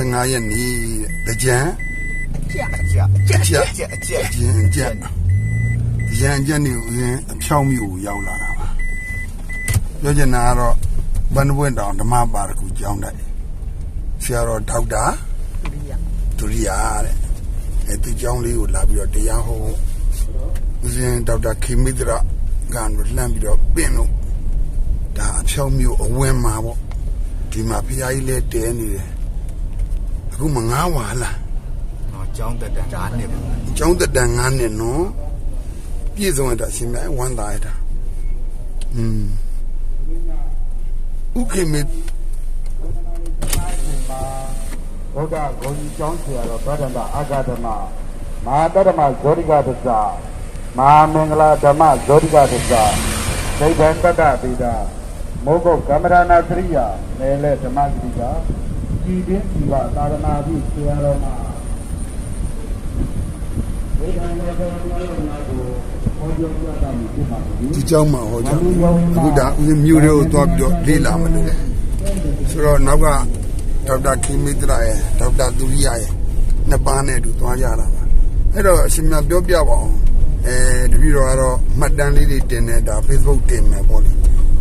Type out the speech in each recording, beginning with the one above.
25ရက်နေ့တဲ့ကြံကြက်ကြက်ကြက်ကြက်ကြက်ကြက်ကြံကြံကြံကြံနေဦးရင်အဖြောင်းမျိုးကိုရောက်လာတာပါပြောချင်တာကတော့ဘန်ဝင်းတောင်ဓမ္မပါရကူကျောင်းတိုက်ဆရာတော်ဒေါက်တာဒုတိယဒုရိယာတဲ့အဲသူကျောင်းလေးကိုလာပြီးတော့တရားဟောဦးဇင်းဒေါက်တာခေမိတရကတော့လှမ်းပြီးတော့ပင့်လို့ဒါအဖြောင်းမျိုးအဝင်းမှာပေါ့ဒီမှာဖျားကြီးလဲတဲနေတယ် အခုမငားဝါလားနော်ကျောင်းတက်တန်ငါးနှစ်ပေါ့ကျောင်းတက်တန်9နှစ်နော်ပြည့်စုံရတာအရှင်မြတ်ဝမ်းသာရတာอืมဥခေမေဘုရားဂုံကြီးကျောင်းဆရာတော်သောတန္တအာဂဓမ္မမဟာတတ္တမဇောတိကသစ္စာမဟာမင်္ဂလာဓမ္မဇောတိကသစ္စာဒိဋ္ဌံတတ္တပိတာမောဂုတ်ကမ္မရဏသရိယာနယ်လေဓမ္မစရိကာ ကြည်တင်းဒီဝသာသနာပြုဆရာတော်မှာဝိဒံမေသောမောနာကိုဟောပြောပြတာမျိုးဖြစ်ပါသည်ဒီကျောင်းမှာဟောကြအခုဒါဦးဇင်းမြို့တွေကိုသွားပြီးတော့လေ့လာမလို့ဆိုတော့နောက်ကဒေါက်တာခိမိတရာရဲ့ဒေါက်တာသူရိယာရဲ့နှစ်ပါးနဲ့အတူသွားကြတာပါအဲ့တော့အရှင်မြတ်ပြောပြပါအောင်အဲတပည့်တော်ကတော့မှတ်တမ်းလေးတွေတင်နေဒါ Facebook တင်မယ်ပေါ့လေ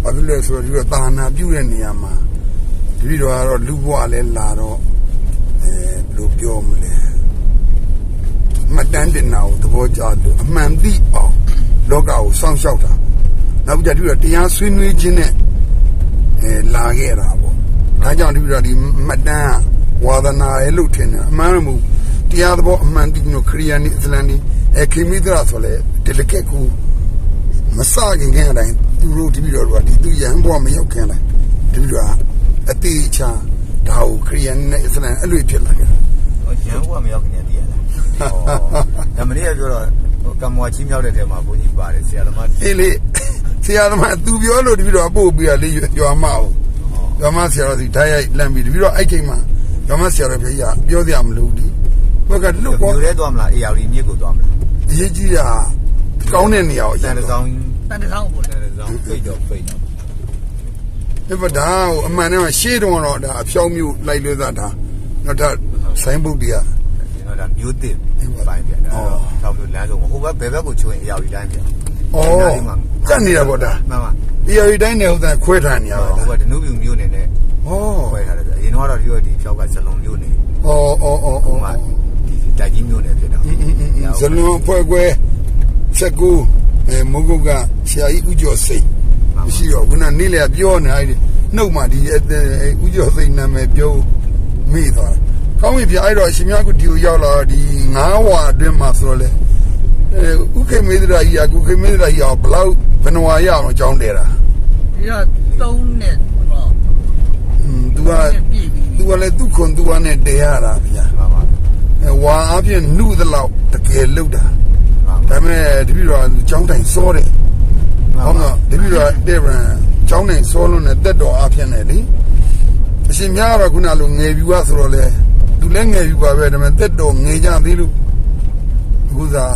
ဘာဖြစ်လဲဆိုတော့ဒီတော့တာနာပြုတဲ့နေရာမှာ တပည့်တော်ကတော့လူဘဝလဲလာတော့အဲဘယ်လိုပြောမလဲမှတ်တမ်းတင်တာကိုသဘောကျလို့အမှန်သိအောင်လောကကိုစောင့်ရှောက်တာနောက်ကြပြီးတော့တရားဆွေးနွေးခြင်းနဲ့အဲလာခဲ့တာပေါ့ဒါကြောင့်ဒီပြီးတော့ဒီမှတ်တမ်းကဝါသနာရဲ့လို့ထင်တယ်အမှန်မဟုတ်တရားသဘောအမှန်သိလို့ခရိယာနိအစ္စလမ်နိအဲခိမိဒရာဆိုလေဒီလကက်ကိုမစခင်ခင်အတိုင်းသူတို့ဒီပြီးတော့ဒီသူရန်ဘွားမရောက်ခင်တိုင်းဒီပြီးတော့ အတိအချာဒါကိုခရိယာနိနဲ့အစ္စလမ်အဲ့လိုဖြစ်လာခဲ့တာဟောရန်ဘုရားမရောက်ခင်တည်းရလားဟောဒါမနေ့ကပြောတော့ဟိုကံမွာချင်းမြောက်တဲ့တဲမှာဘုန်းကြီးပါတယ်ဆရာသမားအေးလေဆရာသမားသူပြောလို့တပည့်တော်ပို့ပြီးတော့လေးရွာမအောင်ရွာမဆရာတော်စီဓာတ်ရိုက်လမ်းပြီးတပည့်တော်အဲ့ချိန်မှာရွာမဆရာတော်ဖေးကပြောစရာမလိုဘူးဒီဘက်ကလွတ်ကောမြို့ထဲသွားမလားအေယာရီမြစ်ကိုသွားမလားအရေးကြီးတာကောင်းတဲ့နေရာကိုတန်တဆောင်တန်တဆောင်ပို့တန်တဆောင်ဖိတ်တော့ဖိတ်တော့ ဒီဘက်ဒါကိုအမှန်တည်းကရှေးတုန်းကတော့ဒါအဖြောင်းမျိုးလိုက်လွဲတာဒါတော့ဒါဆိုင်းဘုတ်တွေကဒီတော့ဒါမြို့တစ်ပိုင်းပြန်တာတော့တောင်မြို့လမ်းဆုံးဟိုဘက်ဘယ်ဘက်ကိုချိုးရင်အေယာရီတိုင်းပြန်ဩကတ်နေတာပေါ့ဒါမှန်ပါဒီရီတိုင်းနေဟုတ်တယ်ခွဲထားနေရဟိုတော့ဘက်ဒနုပြူမြို့နေနဲ့ဩခွဲထားတယ်ဗျအရင်တော့ဒီတော့ဒီဖြောက်ကဇလုံမြို့နေဩဩဩဩဟိုမှာဒီတိုက်ကြီးမြို့နေဖြစ်တာဇလွန်ဖွဲ့ခွဲချက်ကူအဲမုတ်ကုတ်ကဆရာကြီးဥကျော်စိတ် မရှိတော့ခုနနေ့လေပြောနေအဲ့ဒီနှုတ်မှဒီဥကျော်စိတ်နာမည်ပြောမိသွားတယ်။ကောင်းပြီဗျအဲ့တော့အရှင်မြတ်ကဒီကိုရောက်လာဒီငါးဝါအတွင်းမှာဆိုတော့လေအဲဥခေမေဒရာကြီးကဥခေမေဒရာကြီးကဘလောက်ဘယ်နှဝါရအောင်အကြောင်းတဲတာ ဒီတော့3နဲ့တော့ ။อืม तू က ပြည့်ပြီ तू ကလည်းသူ့ခွန် तू ကနဲ့တဲရတာဗျာ မှန်ပါ ။အဲဝါအပြင်နှုသလောက်တကယ်လုတ်တာ။ဒါပေမဲ့တပည့်တော်အကြောင်းတိုင်းစောတယ်။ ဟုတ်ကဲ့တပည့်တော်တေဗရန်ကျောင်းနိုင်စောလုံးနဲ့တက်တော်အဖြစ်နဲ့လေအရှင်များကတော့ခုနလိုငယ်ပြူကဆိုတော့လေသူလည်းငယ်ပြူပါပဲဒါပေမဲ့တက်တော်ငယ်ကြသေးလို့အခုသာ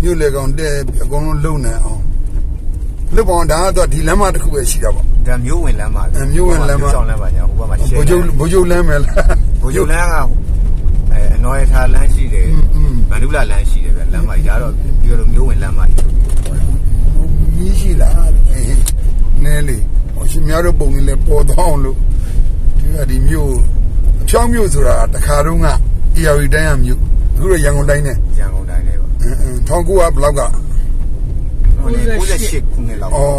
မြို့လေကောင်တဲ့အကုန်လုံးလုံနေအောင်လွတ်ပေါင်းဒါကတော့ဒီလမ်းမတစ်ခုပဲရှိတာပေါ့ဒါမြို့ဝင်လမ်းမှာအဲမြို့ဝင်လမ်းမှာကြောင်လမ်းမှာညာဟိုဘက်မှာရှယ်ဘိုးချုပ်ဘိုးချုပ်လမ်းမယ်လားဘိုးချုပ်လမ်းကအဲအနော်ရထားလမ်းရှိတယ်อืมမန္တုလာလမ်းရှိတယ်ဗျ လမ်းမှာရတော့ပြောလို့မြို့ဝင်လမ်းမှာကြီးရှိလားအေးနဲလေဟိုရှင်များတို့ပုံလေးလဲပေါ်သွားအောင်လို့ဒီကဒီမြို့အချောင်းမြို့ဆိုတာတခါတုန်းက AR တိုင်းကမြို့အခုတော့ရန်ကုန်တိုင်းနဲ့ရန်ကုန်တိုင်းလေးပါအင်းအင်း1900ဘလောက်ကဟိုလေ98ခုနှစ်လောက်အော်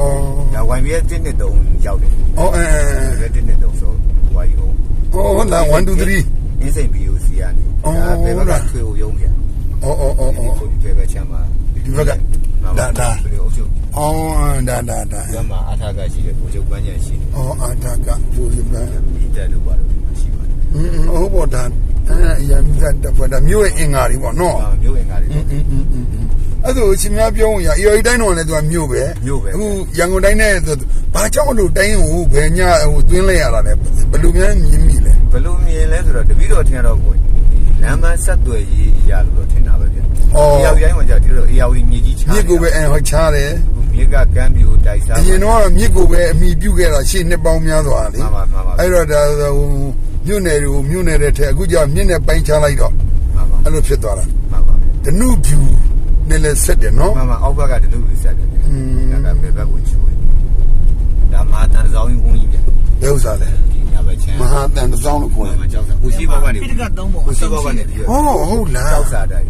ဒါ YBS 1နှစ်တုံးရောက်တယ်အော်အဲ YBS 1နှစ်တုံးဆိုဟိုယူအော်ဟုတ်လား1 2 3အင်းစိန် BOC ကနေအော်ဒါဘယ်ဘဟုတ်လားက်ကထွေကို ရုံးပြန် အော်အော်အော်အော် ကိုဒီဘက်ချမ်းမှာ ဒီဘက်ကဒါဒါ ဒီအုပ်ချုပ် အော်ဒါဒါဒါ ကမ်းမှာအထာကရှိတယ်ဘိုးချုပ်ပန်းချန်ရှိတယ် အော်အာတာကဘူရီပန် ဒီတက်လို့ပါလို့ဒီမှာရှိပါတယ် အင်းအင်းဟုတ်ပေါ့ဒါအဲရန်ကတဖတာမြို့ရဲ့အင်္ဂါတွေပေါ့နော် အာမြို့ဝင်ကလေး อืมอืมอืมอืมအဲ့ဒါကိုရှင်များပြောဝင်ရအေရီတိုင်းတော့လည်းသူကမြို့ပဲ မြို့ပဲ အခုရန်ကုန်တိုင်းနဲ့ဆိုဘာကြောင့်လို့တိုင်းကိုဘယ်ညဟိုသွင်းလိုက်ရတာလဲဘယ်လိုများမြင်မိလဲ ဘယ်လိုမြင်လဲဆိုတော့တပည့်တော်ထင်တော့ကို ဒီလမ်းမဆက်သွယ်ရေးရလို့တော့ထင်တာပဲဗျအော်အေယာဝီတိုင်းမှာကြာဒီလိုအေယာဝီမြေကြီးချားမြစ်ကိုပဲအဟောချားတယ်မမြစ်ကကမ်းပြူတိုက်စား အရင်တော့မြစ်ကိုပဲအမိပြုတ်ခဲ့တာရှေ့နှစ်ပေါင်းများစွာလေမှန်ပါမှန်ပါ အဲ့တော့ဒါဟိုမြို့နယ်တွေကိုမြို့နယ်တဲ့ထဲအခုကျမြစ်နဲ့ပိုင်းခြားလိုက်တော့မှန်ပါအဲ့လိုဖြစ်သွားတာမှန်ပါဒနုဖြူနဲ့လည်းဆက်တယ်နော်မှန်ပါအောက်ဘက်ကတလူလူဆက်တယ်ဒါကဘယ်ဘက်ကိုချိုးဒါမာတန်ဆောင်ဝုန်းကြီးပြဘယ်ဥစ္စာလဲ ဒီညာဘက်ချမ်းမဟာတန်တစ်စောင်းလို့ခေါ်တယ်မှာကြောက်စားကိုရှိဘောက်ကနေပိဋကတ်သုံးပုံကိုရှိဘောက်ကနေပြီးဟောဟုတ်လားကြောက်စားတယ်ဩ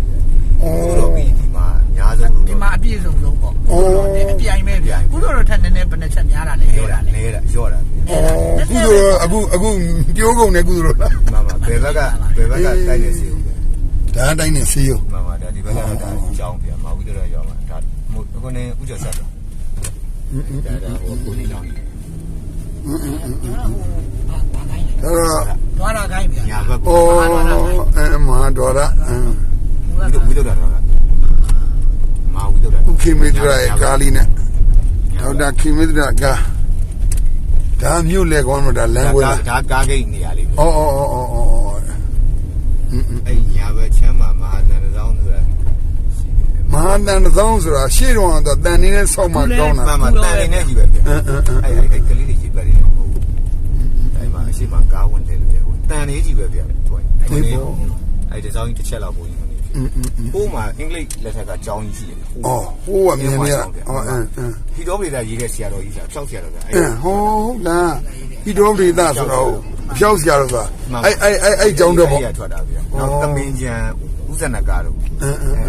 ဟိုတော့ပြီးဒီမှာအများဆုံးလို့ဒီမှာအပြည့်စုံဆုံးပေါ့အိုးအပြိုင်ပဲဗျာကုသိုလ်တော်ထက်နည်းနည်းဘယ်နှချက်များတာလဲပြောတာလေနေတာရော့တာဩကုသိုလ်အခုအခုပြောကုန်တယ်ကုသိုလ်လားမှန်ပါဘယ်ဘက်ကဘယ်ဘက်ကတိုက်နေစီဦးဒါအတိုင်းနဲ့ဆေးရုံမှန်ပါဒါဒီဘက်ကဒါကြောင်းပြမှာဝိဒရရောမှာဒါကိုနေဥကျော်ဆက်တော့ဒါဒါဟိုကိုနေ ကြောင်းအဲ့တော့သွားတာခိုင်းဗျာညာဘက်ဩအဲမဟာဒေါရအင်းဝိဒဝိဒရတော့မာဝိဒရဥခိမေတ္တရာရဲ့ကာလီနဲ့ဒေါက်တာခိမေတ္တရာကာဒါမြို့လေကောင်းတော့ဒါလမ်းခွဲလားဒါကားဂိတ်နေရာလေးဩဩဩဩဩဩအဲ့ညာဘက်ချမ်းမှာမဟာတန်တောင်းဆိုတာမဟာတန်တစ်စောင်းဆိုတာရှေ့တော့တော့တန်နေတဲ့ဆောက်မှကောင်းတာမှန်မှန်တန်နေနေကြီးပဲဗျအဲ့အဲ့ကလေးတွေကြီးပဲတယ်ဟုတ်အဲ့မှာအ ရှေ့မှာကားဝင်တယ်လို့ပြောတယ်တန်လေးကြီးပဲပြတယ်သူကအဲ့ဒီပေါ့အဲ့ဒီဇောင်းကြီးတစ်ချက်လောက်ပုံကြီးမနေဘူးဟိုးမှာအင်္ဂလိပ်လက်ထက်ကကြောင်းကြီးရှိတယ်အော်ဟိုးကမြင်မြင်အော်အင်းအင်းဟီတော်ဒေတာရေးတဲ့ဆရာတော်ကြီးဆရာဖြောက်ဆရာတော်ကအဲ့ဟုတ်လားဟီတော်ဒေတာဆိုတော့ဖြောက်ဆရာတော်ကအဲ့အဲ့အဲ့အဲ့ကြောင်းတော့ပေါ့အဲ့ထွက်တာပြနောက်သမင်းကျန်ဦးဇနကတို့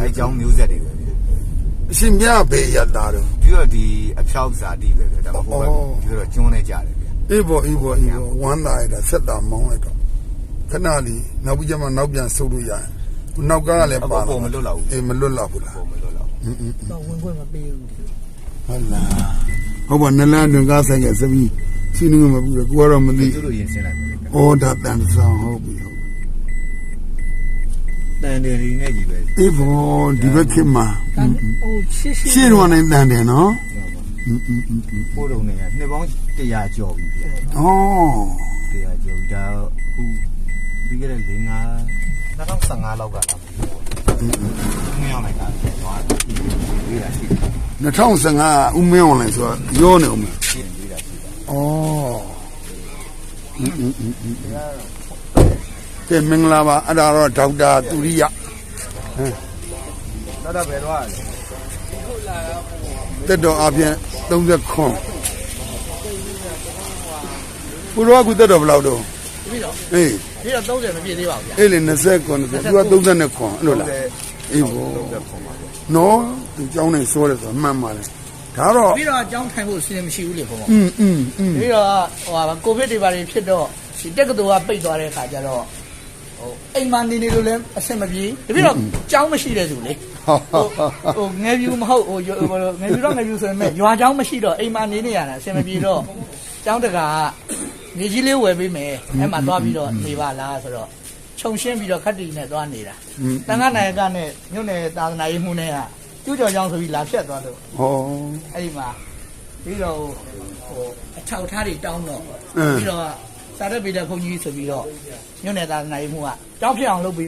အဲ့ကြောင်းမျိုးဆက်တွေပဲအရှင်မြဘေးရတာတို့ပြီးတော့ဒီအဖြောက်စာတိပဲပြဒါမှမဟုတ်ပြီးတော့ကျွန်းနေကြတယ် အေးဘောအေးဘောအေးဘောဝမ်းသာရတာဆက်တာမောင်းလိုက်တော့ခဏလေးနောက်ပြီးကျမှနောက်ပြန်ဆုပ်လို့ရတယ်နောက်ကလည်းပါပုံမလွတ်လောက်ဘူးအေးမလွတ်လောက်ဘူးလားပုံမလွတ်လောက်တော့ဝင်ခွင့်မပေးဘူးဒီဟုတ်လားဟုတ်ပါနလန်းတွင်ကားဆိုင်ကစပီးစီးနေမှာဘူးကိုကတော့မသိသူတို့ရင်ဆင်းလိုက်ပါလေဩဒါတန်ဆောင်ဟုတ်ပြီဟုတ်တန်တယ်ဒီနဲ့ကြီးပဲအေးဘောဒီဘက်ခင်မှာဟိုရှေ့ရှေ့ရှေ့တော့နိုင်တန်တယ်နော် ပို့တော့နေရနှစ်ပေါင်း100ကျော်ပြီဗျဩ100ကျော်ပြီဒါခုပြီးခဲ့တဲ့၄၅2015လောက်ကလာပြီ။မင်းအောင်လိုက်တာသွားပြီးတာရှိတယ်2015ဦးမင်းအောင်လိုင်းဆိုတော့ရောနေအောင်မယ်ရှိတယ်ပြီးတာရှိတယ်ဩကဲမင်္ဂလာပါအဲ့ဒါတော့ဒေါက်တာသူရိယ။တော်တော်ပဲတော့လေ တက်တော်အပြင်30ခွန်ဘုရားကုတက်တော်ဘယ်လောက်တော့ ပြီးတော့ အေး ပြီးတော့30မပြည့်သေးပါဘူးဗျာ အေးလေ20ခွန်သူက30ခွန်အဲ့လိုလားအေးဘော တော်ပုံပါလေ နော်သူเจ้าနေစိုးတယ်ဆိုမှန်ပါလေဒါတော့ ပြီးတော့အကြောင်းထိုင်ဖို့အစီအစဉ်မရှိဘူးလေဘုံဘုံ อืมอืมอืม ပြီးတော့ဟိုဟာကိုဗစ်တွေပါတွေဖြစ်တော့ဒီတက္ကသိုလ်ကပိတ်သွားတဲ့ခါကျတော့ဟိုအိမ်မနေနေလို့လည်းအဆင်မပြေတပြီးတော့ကျောင်းမရှိတဲ့သူလေ ဟာဟိုဟိုငယ်ပြူမဟုတ်ဟိုရွဟိုငယ်ပြူတော့ငယ်ပြူဆိုရင်မဲ့ရွာကျောင်းမရှိတော့အိမ်မနေနေရတာအဆင်မပြေတော့ကျောင်းတကာကနေကြီးလေးဝယ်ပေးမယ်အဲ့မှာသွားပြီးတော့နေပါလားဆိုတော့ခြုံရှင်းပြီးတော့ခက်တီနဲ့သွားနေတာတန်ခါနိုင်ကနဲ့ညွန့်နယ်သာသနာရေးမှုနဲ့ကကျူးကျော်ကျောင်းဆိုပြီးလာဖြတ်သွားတော့ဟောအဲ့ဒီမှာပြီးတော့ဟိုအထောက်ထားတွေတောင်းတော့အင်းပြီးတော့စာရက်ပေတဲ့ဘုန်းကြီးဆိုပြီးတော့ညွန့်နယ်သာသနာရေးမှုကတောင်းဖြစ်အောင်လုပ်ပြီး